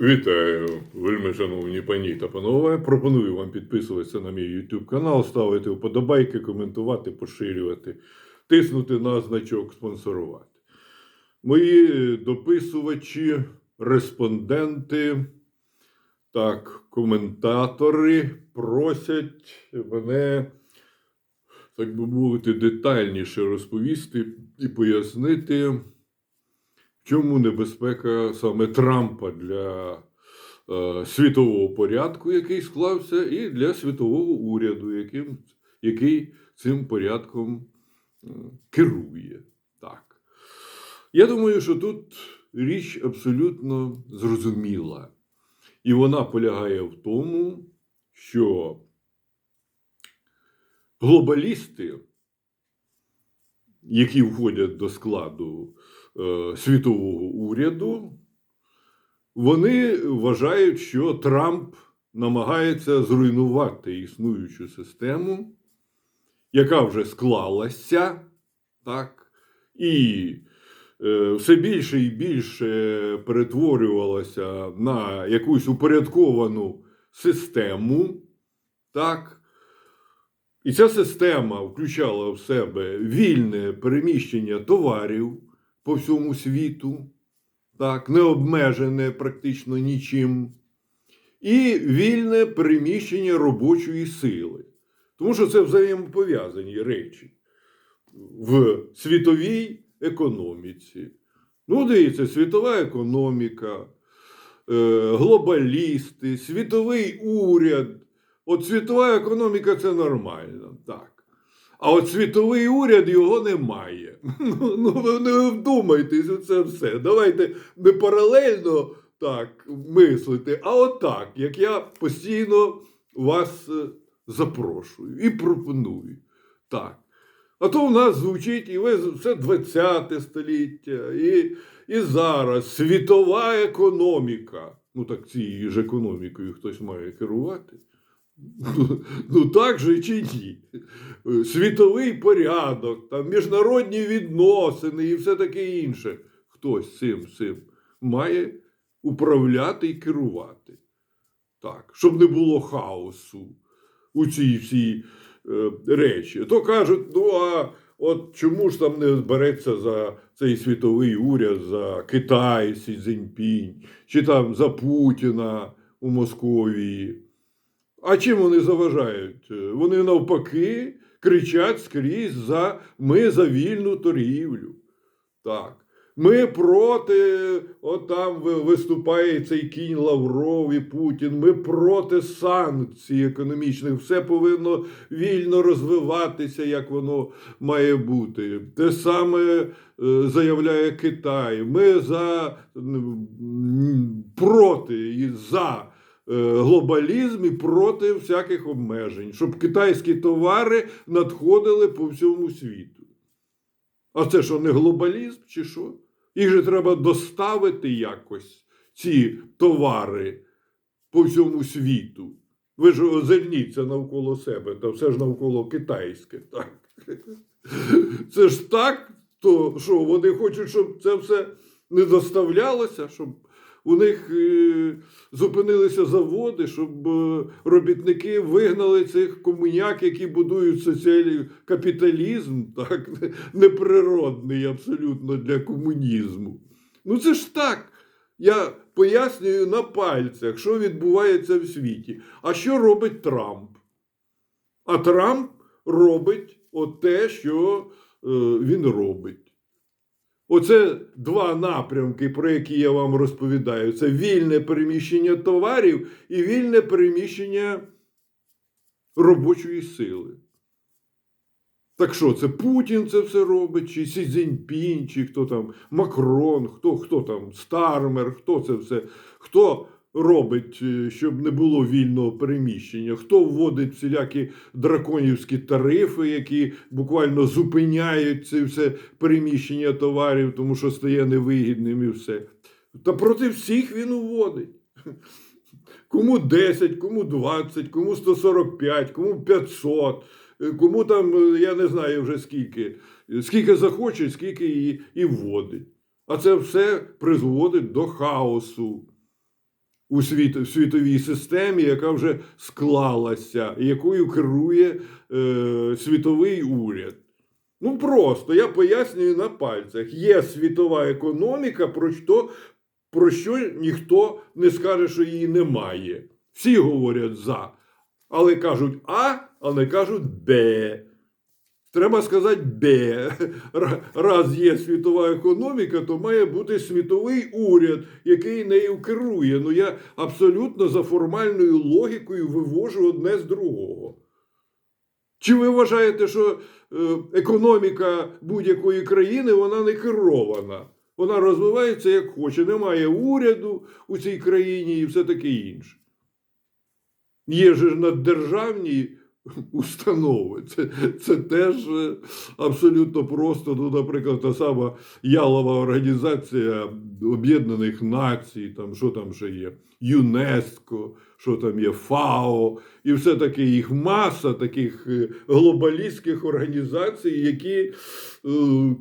Вітаю, вельми шановні пані та панове. Пропоную вам підписуватися на мій YouTube канал, ставити вподобайки, коментувати, поширювати, тиснути на значок спонсорувати. Мої дописувачі, респонденти, так, коментатори просять мене, так би мовити, детальніше розповісти і пояснити. Чому небезпека саме Трампа для е, світового порядку, який склався, і для світового уряду, яким, який цим порядком е, керує. Так. Я думаю, що тут річ абсолютно зрозуміла. І вона полягає в тому, що глобалісти, які входять до складу світового уряду, вони вважають, що Трамп намагається зруйнувати існуючу систему, яка вже склалася, так, і е, все більше і більше перетворювалася на якусь упорядковану систему, так. І ця система включала в себе вільне переміщення товарів по всьому світу, так, не обмежене практично нічим, і вільне переміщення робочої сили. Тому що це взаємопов'язані речі в світовій економіці. Ну, дивіться, світова економіка, е, глобалісти, світовий уряд. От світова економіка це нормально. А от світовий уряд його немає. Ну, ну ви не вдумайтесь у це все. Давайте не паралельно так мислити, а отак, як я постійно вас е, запрошую і пропоную. Так. А то в нас звучить і ви все 20 століття, і, і зараз світова економіка. Ну так цією ж економікою хтось має керувати. Ну, так же чи ні? Світовий порядок, там, міжнародні відносини і все таке інше. Хтось цим цим має управляти і керувати. Так, щоб не було хаосу у цій всій е, речі. То кажуть, ну а от чому ж там не береться за цей світовий уряд, за Китай, Сі Цзіньпінь, чи там за Путіна у Московії? А чим вони заважають? Вони навпаки кричать скрізь за ми за вільну торгівлю. Так. Ми проти, от там виступає цей кінь Лавров і Путін. Ми проти санкцій економічних. Все повинно вільно розвиватися, як воно має бути. Те саме е, заявляє Китай. Ми за проти і за е, глобалізм і проти всяких обмежень, щоб китайські товари надходили по всьому світу. А це що, не глобалізм чи що? Їх же треба доставити якось, ці товари по всьому світу. Ви ж озирніться навколо себе, та все ж навколо китайське. Так? Це ж так, то що вони хочуть, щоб це все не доставлялося, щоб у них е, зупинилися заводи, щоб е, робітники вигнали цих комуняк, які будують соціальний капіталізм, так, неприродний абсолютно для комунізму. Ну це ж так. Я пояснюю на пальцях, що відбувається в світі. А що робить Трамп? А Трамп робить от те, що е, він робить. Оце два напрямки, про які я вам розповідаю: це вільне переміщення товарів і вільне переміщення робочої сили. Так що, це Путін це все робить, чи Сі Цзіньпінь, чи хто там, Макрон, хто, хто там, Стармер, хто це все, хто робить, е, щоб не було вільного переміщення, хто вводить всілякі драконівські тарифи, які буквально зупиняють це все переміщення товарів, тому що стає невигідним і все. Та проти всіх він уводить. Кому 10, кому 20, кому 145, кому 500, е, кому там, е, я не знаю вже скільки. Скільки захоче, скільки і, і вводить. А це все призводить до хаосу. У світ, світовій системі, яка вже склалася, якою керує е, світовий уряд. Ну просто я пояснюю на пальцях. Є світова економіка, про що, про що ніхто не скаже, що її немає. Всі говорять за, але кажуть А, а не кажуть Б. Треба сказати Б. Раз є світова економіка, то має бути світовий уряд, який нею керує. Ну я абсолютно за формальною логікою вивожу одне з другого. Чи ви вважаєте, що е, економіка будь-якої країни вона не керована? Вона розвивається як хоче, немає уряду у цій країні і все таке інше. Є ж наддержавні установи. Це, це теж е, абсолютно просто. Ну, наприклад, та сама ялова організація Об'єднаних Націй, там що там ще є, ЮНЕСКО, що там є ФАО, і все таки їх маса таких е, глобалістських організацій, які е,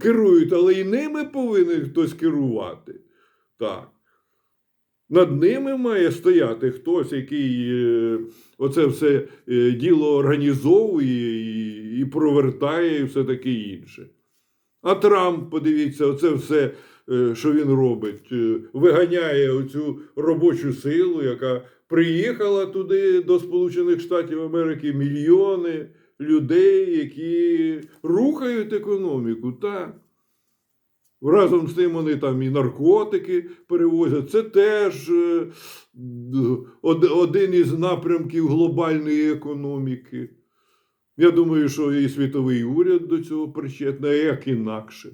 керують, але і ними повинен хтось керувати. Так. Над ними має стояти хтось, який е, оце все е, діло організовує і, і провертає, і все таке інше. А Трамп, подивіться, оце все, е, що він робить, виганяє оцю робочу силу, яка приїхала туди до Сполучених Штатів Америки мільйони людей, які рухають економіку. Так. Разом з тим вони там і наркотики перевозять. Це теж е, один із напрямків глобальної економіки. Я думаю, що і світовий уряд до цього причетний, а як інакше.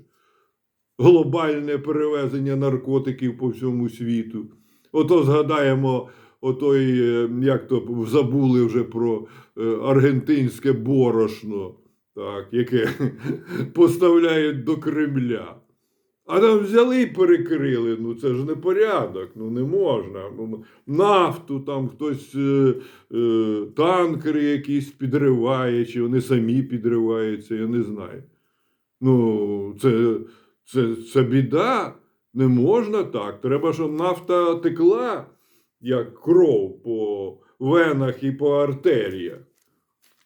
Глобальне перевезення наркотиків по всьому світу. Ото згадаємо отой, е, як то забули вже про е, аргентинське борошно, так, яке поставляють до Кремля. А там взяли і перекрили. Ну це ж не порядок, ну не можна. Ну, нафту там хтось е, е, танкери якісь підриває, чи вони самі підриваються, я не знаю. Ну, це, це, це біда. Не можна так. Треба, щоб нафта текла, як кров по венах і по артеріях.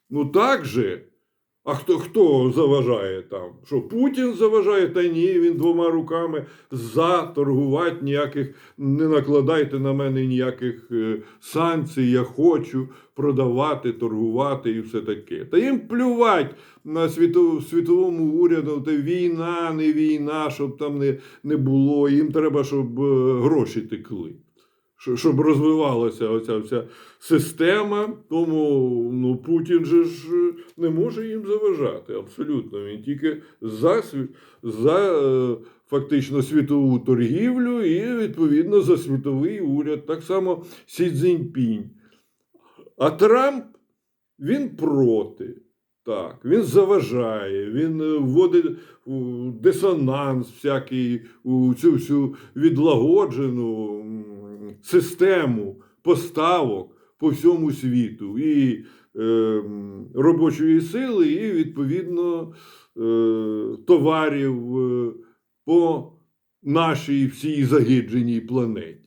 Ну так же. А хто, хто заважає там? Що Путін заважає? Та ні, він двома руками за торгувати ніяких, не накладайте на мене ніяких е, санкцій, я хочу продавати, торгувати і все таке. Та їм плювать на світов, світовому уряду, та війна, не війна, щоб там не, не було. Їм треба, щоб е, гроші текли. Щоб розвивалася оця вся система, тому ну, Путін же ж е, не може їм заважати абсолютно. Він тільки за, за е, фактично світову торгівлю і відповідно за світовий уряд. Так само Сі Цзіньпінь. А Трамп він проти. Так, він заважає, він е, вводить дисонанс всякий у цю всю відлагоджену систему поставок по всьому світу і е, робочої сили, і відповідно е, товарів е, по нашій всій загидженій планеті.